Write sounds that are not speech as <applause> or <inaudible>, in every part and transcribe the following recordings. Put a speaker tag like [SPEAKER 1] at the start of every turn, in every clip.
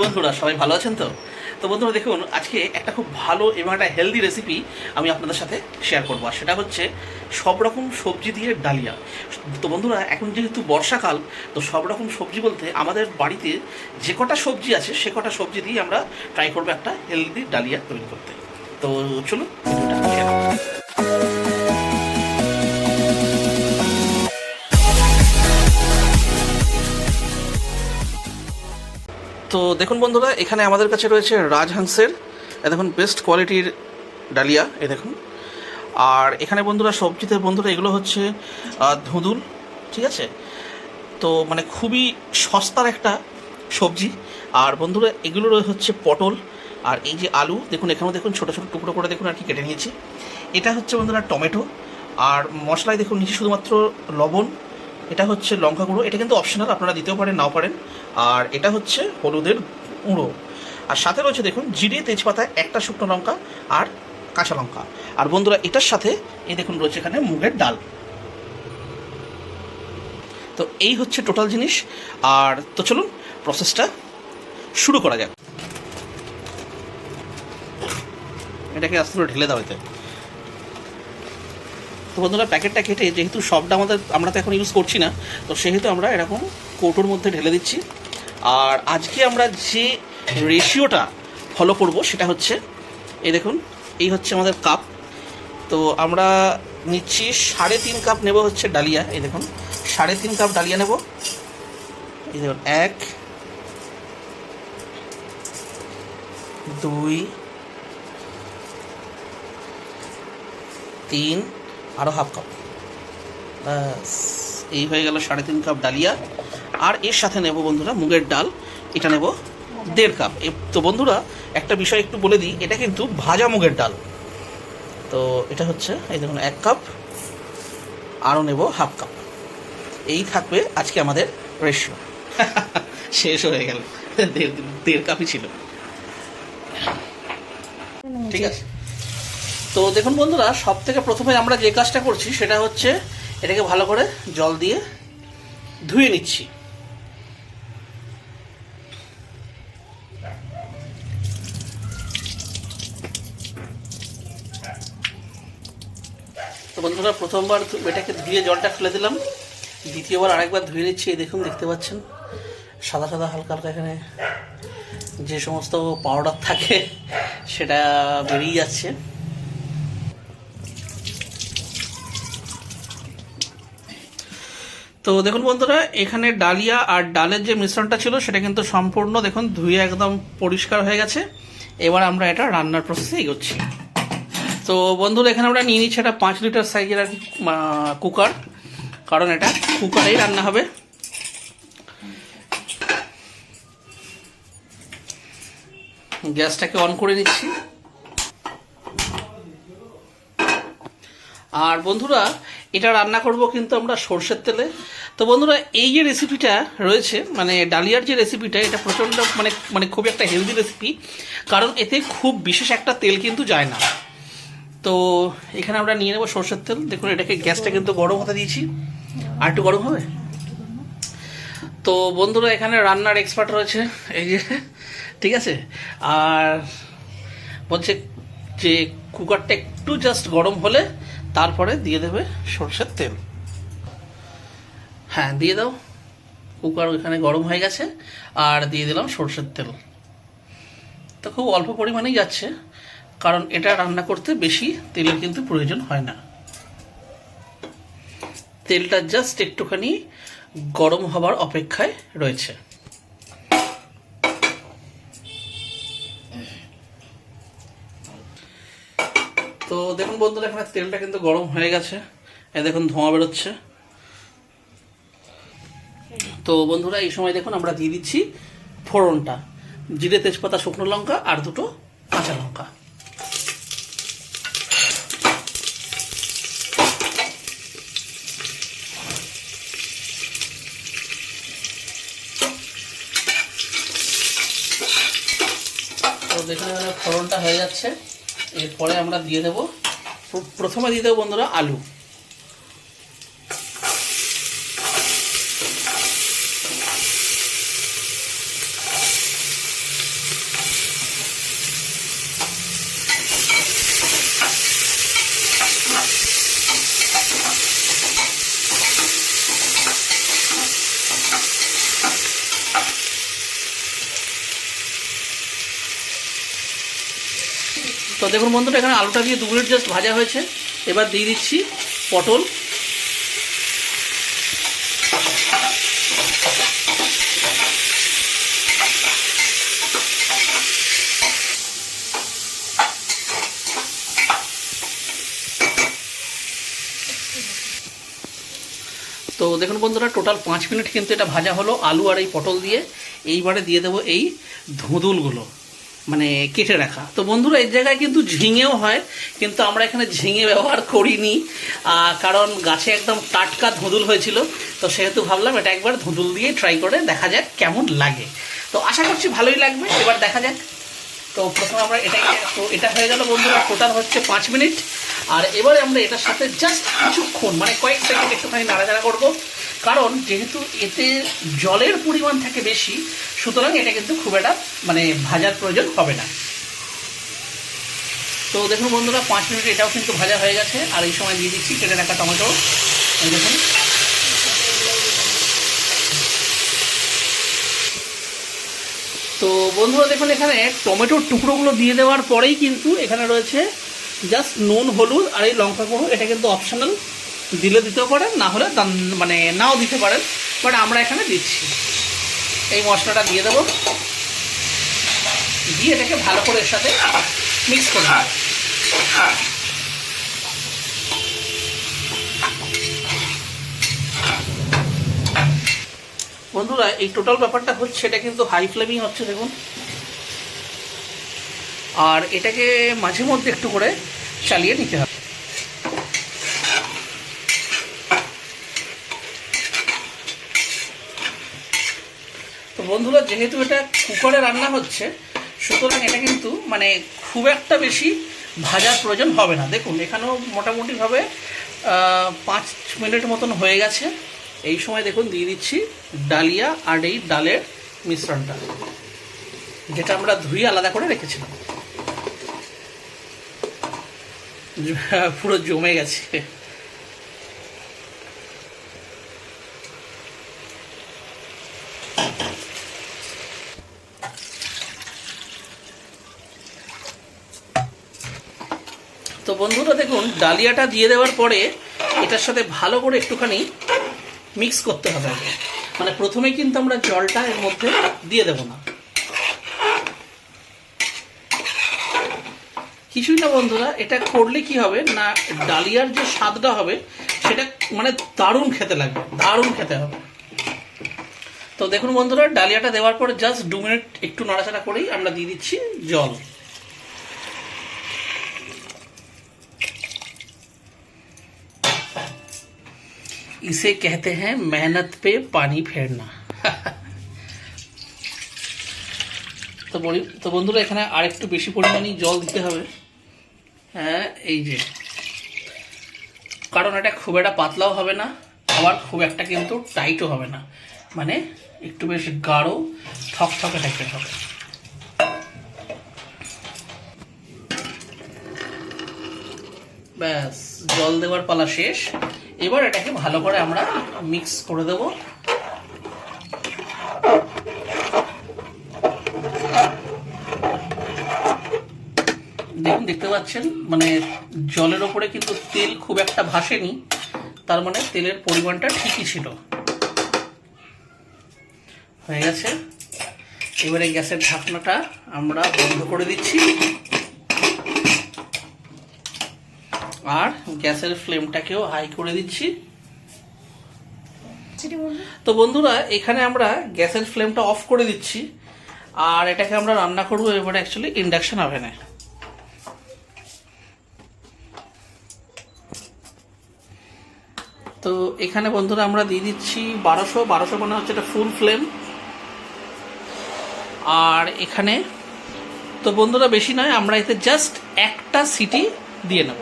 [SPEAKER 1] বন্ধুরা, সবাই ভালো আছেন তো? তো বন্ধুরা দেখুন, আজকে একটা খুব ভালো এবং একটা হেলদি রেসিপি আমি আপনাদের সাথে শেয়ার করব, আর সেটা হচ্ছে সব রকম সবজি দিয়ে ডালিয়া। তো বন্ধুরা, এখন যেহেতু বর্ষাকাল, তো সব রকম সবজি বলতে আমাদের বাড়িতে যে কটা সবজি আছে, সে কটা সবজি দিয়ে আমরা ট্রাই করব একটা হেলদি ডালিয়া তৈরি করতে। তো চলুন, ভিডিওটা তো দেখুন বন্ধুরা, এখানে আমাদের কাছে রয়েছে রাজহাংসের দেখুন বেস্ট কোয়ালিটির ডালিয়া, এ দেখুন। আর এখানে বন্ধুরা, সবজিতে বন্ধুরা, এগুলো হচ্ছে ধুঁদুল, ঠিক আছে? তো মানে খুবই সস্তার একটা সবজি। আর বন্ধুরা, এগুলো হচ্ছে পটল, আর এই যে আলু, দেখুন, এখানেও দেখুন, ছোটো ছোটো টুকরো করে দেখুন, আর কি কেটে নিয়েছি। এটা হচ্ছে বন্ধুরা, টমেটো। আর মশলায় দেখুন, নিচে শুধুমাত্র লবণ এটা হচ্ছে লঙ্কা গুঁড়ো। এটা কিন্তু অপশনাল আপনারা দিতেও পারেন, নাও পারেন। আর এটা হচ্ছে হলুদের গুঁড়ো। আর সাথে রয়েছে দেখুন, জিরে, তেজপাতা, একটা শুকনো লঙ্কা আর কাঁচা লঙ্কা। আর বন্ধুরা, এটার সাথে এই দেখুন রয়েছে এখানে মুগের ডাল। তো এই হচ্ছে টোটাল জিনিস। আর তো চলুন প্রসেসটা শুরু করা যাক। এটাকে আস্তে করে ঢেলে দেওয়া তো বন্ধুরা, প্যাকেটটা কেটে যেহেতু সবটা আমাদের, আমরা তো এখন ইউজ করছি না, তো সেহেতু আমরা এরকম কৌটোর মধ্যে ঢেলে দিচ্ছি। আর আজকে আমরা যে রেশিওটা ফলো করব সেটা হচ্ছে, এই দেখুন, এই হচ্ছে আমাদের কাপ তো আমরা নিচ্ছি সাড়ে তিন কাপ নেব হচ্ছে ডালিয়া, এই দেখুন, সাড়ে তিন কাপ ডালিয়া নেব। এই দেখুন, এক, দুই, তিন আরও হাফ কাপ ব্যাস, এই হয়ে গেল সাড়ে তিন কাপ ডালিয়া। আর এর সাথে নেব বন্ধুরা মুগের ডাল। এটা নেব দেড় কাপ তো বন্ধুরা, একটা বিষয় একটু বলে দিই, এটা কিন্তু ভাজা মুগের ডাল। তো এটা হচ্ছে, এই দেখুন, এক কাপ আরও নেব হাফ কাপ এই থাকবে আজকে আমাদের রেশিও <laughs> শেষ হয়ে গেল। দেড় কাপই ছিল। ঠিক আছে? তো দেখুন বন্ধুরা সব থেকে প্রথমে আমরা যে কাজটা করছি সেটা হচ্ছে এটাকে ভালো করে জল দিয়ে ধুয়ে নিচ্ছি। তো বন্ধুরা, প্রথমবার এটাকে ধুয়ে জলটা ফেলে দিলাম। দ্বিতীয়বার আরেকবার ধুয়ে নিচ্ছি দেখুন, দেখতে পাচ্ছেন? সাদা সাদা হালকা হালকা এখানে যে সমস্ত পাউডার থাকে, সেটা বেরিয়ে যাচ্ছে। তো দেখুন বন্ধুরা, এখানে ডালিয়া আর ডালের যে মিশ্রণটা ছিল, সেটা কিন্তু সম্পূর্ণ দেখুন ধুয়ে একদম পরিষ্কার হয়ে গেছে। এবার আমরা এটা রান্নার প্রসেসে এগোচ্ছি। তো বন্ধুরা, এখানে আমরা নিয়ে নিচ্ছি একটা পাঁচ লিটার সাইজের আর কুকার কারণ এটা কুকারেই রান্না হবে। গ্যাসটাকে অন করে নিচ্ছি। আর বন্ধুরা এটা রান্না করব কিন্তু আমরা সর্ষের তেলে। তো বন্ধুরা, এই যে রেসিপিটা রয়েছে মানে ডালিয়ার যে রেসিপিটা এটা প্রচণ্ড মানে মানে খুবই একটা হেলদি রেসিপি কারণ এতে খুব বিশেষ একটা তেল কিন্তু যায় না। তো এখানে আমরা নিয়ে নেব সর্ষের তেল। দেখুন, এটাকে গ্যাসটা কিন্তু গরম হতে দিয়েছি। আর একটু গরম হবে? তো বন্ধুরা, এখানে রান্নার এক্সপার্ট রয়েছে। এই যে, ঠিক আছে? আর বলছে যে কুকারটা একটু জাস্ট গরম হলে তারপরে দিয়ে দেবে সর্ষের তেল। হ্যাঁ দিয়ে দাও। কুকার ওইখানে গরম হয়ে গেছে, আর দিয়ে দিলাম সর্ষের তেল। তো খুব অল্প পরিমাণেই যাচ্ছে, কারণ এটা রান্না করতে বেশি তেলের কিন্তু প্রয়োজন হয় না। তেলটা জাস্ট একটুখানি গরম হবার অপেক্ষায় রয়েছে। দেখুন বন্ধুরা, এখানে তেলটা কিন্তু গরম হয়ে গেছে। দেখুন, ধোঁয়া বেরোচ্ছে। তো বন্ধুরা, এই সময় দেখুন, আমরা দিয়ে দিচ্ছি ফোড়নটা। জিরে, তেজপাতা, শুকনো লঙ্কা আর দুটো কাঁচা লঙ্কা। তো দেখুন ফোড়নটা হয়ে যাচ্ছে। এরপরে আমরা দিয়ে দেবো প্রথমে দিয়ে দেবো বন্ধুরা আলু। দেখুন বন্ধুরা, এখানে আলুটা দিয়ে দু মিনিট জাস্ট ভাজা হয়েছে। এবার দিয়ে দিচ্ছি পটল। তো দেখুন বন্ধুরা টোটাল পাঁচ মিনিট কিন্তু এটা ভাজা হলো আলু আর এই পটল দিয়ে। এইবারে দিয়ে দেবো এই ধুঁদুলগুলো। মানে কেটে রাখা। তো বন্ধুরা এর জায়গায় কিন্তু ঝিঙেও হয়, কিন্তু আমরা এখানে ঝিঙে ব্যবহার করিনি কারণ গাছে একদম টাটকা ধুঁদুল হয়েছিল। তো সেহেতু ভাবলাম এটা একবার ধুঁদুল দিয়ে ট্রাই করে দেখা যাক কেমন লাগে। তো আশা করছি ভালোই লাগবে, এবার দেখা যাক। তো প্রথমে আমরা এটাকে তো এটা হয়ে গেল বন্ধুরা টোটাল হচ্ছে পাঁচ মিনিট। আর এবারে আমরা এটার সাথে জাস্ট কিছুক্ষণ মানে কয়েক সেকেন্ড একটুখানি নাড়াচাড়া করব। কারণ যেহেতু এতে জলের পরিমাণ থাকে বেশি, সুতরাং এটা কিন্তু খুব একটা মানে ভাজার প্রয়োজন হবে না। তো দেখুন বন্ধুরা, পাঁচ মিনিট এটাও কিন্তু ভাজা হয়ে গেছে, আর এই সময় দিয়ে দিচ্ছি কেটে রাখা টমেটো। দেখুন। তো বন্ধুরা, দেখুন এখানে টমেটোর টুকরোগুলো দিয়ে দেওয়ার পরেই কিন্তু এখানে রয়েছে জাস্ট নুন, হলুদ আর এই লঙ্কা গুঁড়ো এটা কিন্তু অপশনাল দিলে দিতেও পারেন, না হলে মানে নাও দিতে পারেন বাট আমরা এখানে দিচ্ছি। এই মশলাটা দিয়ে দেবো। দিয়ে এটাকে ভালো করে এর সাথে মিক্স করে দেবো বন্ধুরা, এই টোটাল ব্যাপারটা হচ্ছে, এটা কিন্তু হাই ফ্লেমিং হচ্ছে, দেখুন। আর এটাকে মাঝে মধ্যে একটু করে চালিয়ে নিতে হবে। বন্ধুরা, যেহেতু এটা কুকারে রান্না হচ্ছে, সুতরাং এটা কিন্তু মানে খুব একটা বেশি ভাজার প্রয়োজন হবে না। দেখুন, এখানেও মোটামুটিভাবে পাঁচ মিনিট মতন হয়ে গেছে। এই সময় দেখুন, দিয়ে দিচ্ছি ডালিয়া আর এই ডালের মিশ্রণটা, যেটা আমরা ধুয়ে আলাদা করে রেখেছিলাম। পুরো জমে গেছে। বন্ধুরা, দেখুন, ডালিয়াটা দিয়ে দেওয়ার পরে এটার সাথে ভালো করে একটুখানি মিক্স করতে হবে। আগে মানে প্রথমে কিন্তু আমরা জলটা এর মধ্যে দিয়ে দেব না। কিছুই না বন্ধুরা, এটা করলে কি হবে না, ডালিয়ার যে স্বাদটা হবে, সেটা মানে দারুণ খেতে লাগবে, দারুণ খেতে হবে। তো দেখুন বন্ধুরা, ডালিয়াটা দেওয়ার পরে জাস্ট দু মিনিট একটু নাড়াচাড়া করেই আমরা দিয়ে দিচ্ছি জল। इसे कहते हैं मेहनत पे पानी फेरना তো বলি তো বন্ধুরা এখানে আরেকটু বেশি পরিমাণেই জল দিতে হবে হ্যাঁ এই যে কারণ এটা খুব একটা পাতলাও হবে না আবার খুব একটা কিন্তু টাইটও হবে না মানে একটু বেশ গাঢ় থকথকে টাইপের হবে ব্যাস জল দেওয়ার পালা শেষ এবার এটাকে ভালো করে আমরা মিক্স করে দেব। দেখুন, দেখতে পাচ্ছেন? মানে জলের ওপরে কিন্তু তেল খুব একটা ভাসেনি, তার মানে তেলের পরিমাণটা ঠিকই ছিল। হয়ে গেছে। এবারে গ্যাসের ঢাকনাটা আমরা বন্ধ করে দিচ্ছি। আর গ্যাসের ফ্লেমটাকেও হাই করে দিচ্ছি। তো বন্ধুরা এখানে আমরা গ্যাসের ফ্লেমটা অফ করে দিচ্ছি আর এটাকে আমরা রান্না করব এবারে অ্যাকচুয়ালি ইন্ডাকশন ওভেনে তো এখানে বন্ধুরা আমরা দিয়ে দিচ্ছি বারোশো বারোশো মানে হচ্ছে এটা ফুল ফ্লেম আর এখানে তো বন্ধুরা বেশি নয় আমরা এতে জাস্ট একটা সিটি দিয়ে নেব।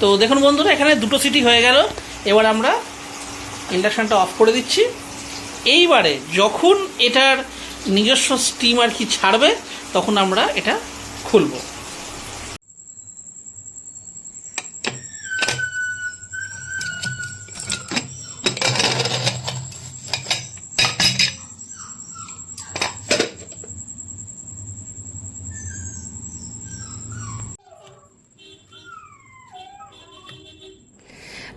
[SPEAKER 1] তো দেখুন বন্ধুরা, এখানে দুটো সিটি হয়ে গেল। এবার আমরা ইন্ডাকশানটা অফ করে দিচ্ছি। এইবারে যখন এটার নিজস্ব স্টিম আর কি ছাড়বে, তখন আমরা এটা খুলবো।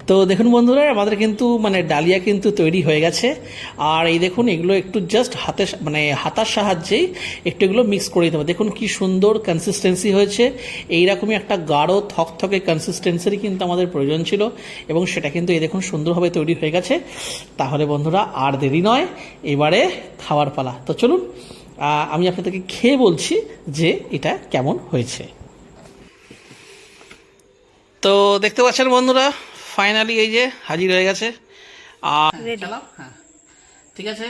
[SPEAKER 1] তো দেখুন বন্ধুরা, আমাদের কিন্তু মানে ডালিয়া কিন্তু তৈরি হয়ে গেছে। আর এই দেখুন, এগুলো একটু জাস্ট হাতে মানে হাতার সাহায্যেই একটু এগুলো মিক্স করে দিতে হবে। দেখুন কি সুন্দর কনসিস্টেন্সি হয়েছে। এইরকমই একটা গাঢ়, থকথকে কনসিস্টেন্সিরই কিন্তু আমাদের প্রয়োজন ছিল এবং সেটা কিন্তু এই দেখুন সুন্দরভাবে তৈরি হয়ে গেছে। তাহলে বন্ধুরা, আর দেরি নয়, এবারে খাওয়ার পালা। তো চলুন আমি আপনাদেরকে খেয়ে বলছি যে এটা কেমন হয়েছে। তো দেখতে পাচ্ছেন বন্ধুরা ফাইনালি এই যে হাজির হয়ে গেছে। আর? হ্যাঁ। ঠিক আছে?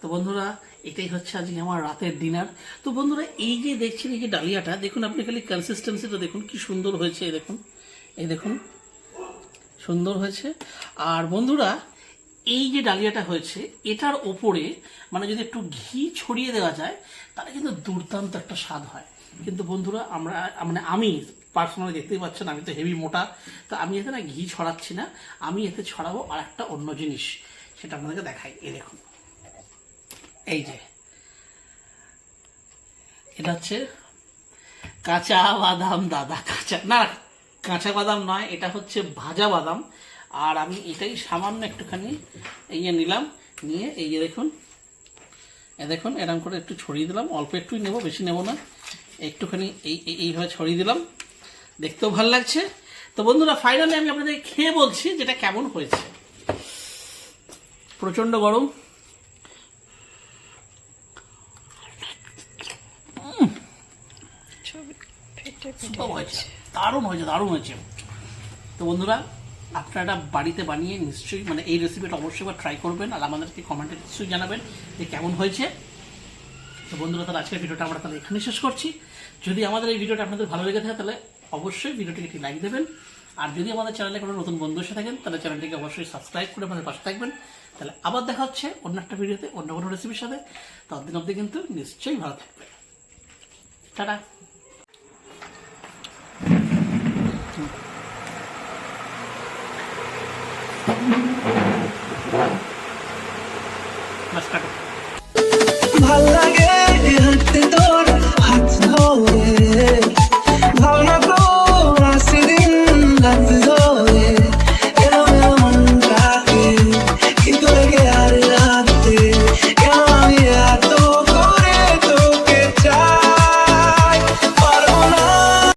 [SPEAKER 1] তো বন্ধুরা এটাই হচ্ছে আজকে আমার রাতের ডিনার তো বন্ধুরা এই যে দেখছেন এই যে ডালিয়াটা দেখুন আপনি খালি কনসিস্টেন্সিটা দেখুন কি সুন্দর হয়েছে এই দেখুন। এই দেখুন সুন্দর হয়েছে। আর বন্ধুরা এই যে ডালিয়াটা হয়েছে এটার ওপরে মানে যদি একটু ঘি ছড়িয়ে দেওয়া যায় তাহলে কিন্তু দুর্দান্ত একটা স্বাদ হয়। কিন্তু বন্ধুরা আমরা মানে আমি পার্সোনালি দেখতেই পাচ্ছেন, আমি তো হেভি মোটা। তো আমি এতে না ঘি ছড়াচ্ছি না, আমি এতে ছড়াবো আর একটা অন্য জিনিস, সেটা আপনাদেরকে দেখাই। এই দেখুন। এই যে, এটা হচ্ছে কাঁচা বাদাম দাদা, কাঁচা, না, কাঁচা বাদাম নয়, এটা হচ্ছে ভাজা বাদাম। আর আমি এটাই সামান্য একটুখানি এই নিলাম, নিয়ে এই যে দেখুন, এ দেখুন এরকম করে একটু ছড়িয়ে দিলাম। অল্প একটুই নেব, বেশি নেব না। একটুখানি এই- এইভাবে ছড়িয়ে দিলাম। দেখতেও ভালো লাগছে। তো বন্ধুরা ফাইনালি আমি আপনাদের খেয়ে বলছি যেটা কেমন হয়েছে। প্রচণ্ড গরম। দারুণ হয়েছে দারুণ হয়েছে। তো বন্ধুরা আপনারা বাড়িতে বানিয়ে নিশ্চয়ই মানে এই রেসিপিটা অবশ্যই ট্রাই করবেন আর আমাদেরকে কমেন্টে নিশ্চয়ই জানাবেন যে কেমন হয়েছে। তো বন্ধুরা তাহলে আজকের ভিডিওটা আমরা তাহলে এখানে শেষ করছি। যদি আমাদের এই ভিডিওটা আপনাদের ভালো লেগে থাকে তাহলে অবশ্যই ভিডিওটিকে একটি লাইক দেবেন। আর যদি আমাদের চ্যানেলে কোনো নতুন বন্ধু এসে থাকেন, তাহলে চ্যানেলটিকে অবশ্যই সাবস্ক্রাইব করে আমাদের পাশে থাকবেন। তাহলে আবার দেখা হচ্ছে অন্য একটা ভিডিওতে, অন্য কোনো রেসিপির সাথে। ততদিন অবধি কিন্তু নিশ্চয়ই ভালো থাকবে টাটা।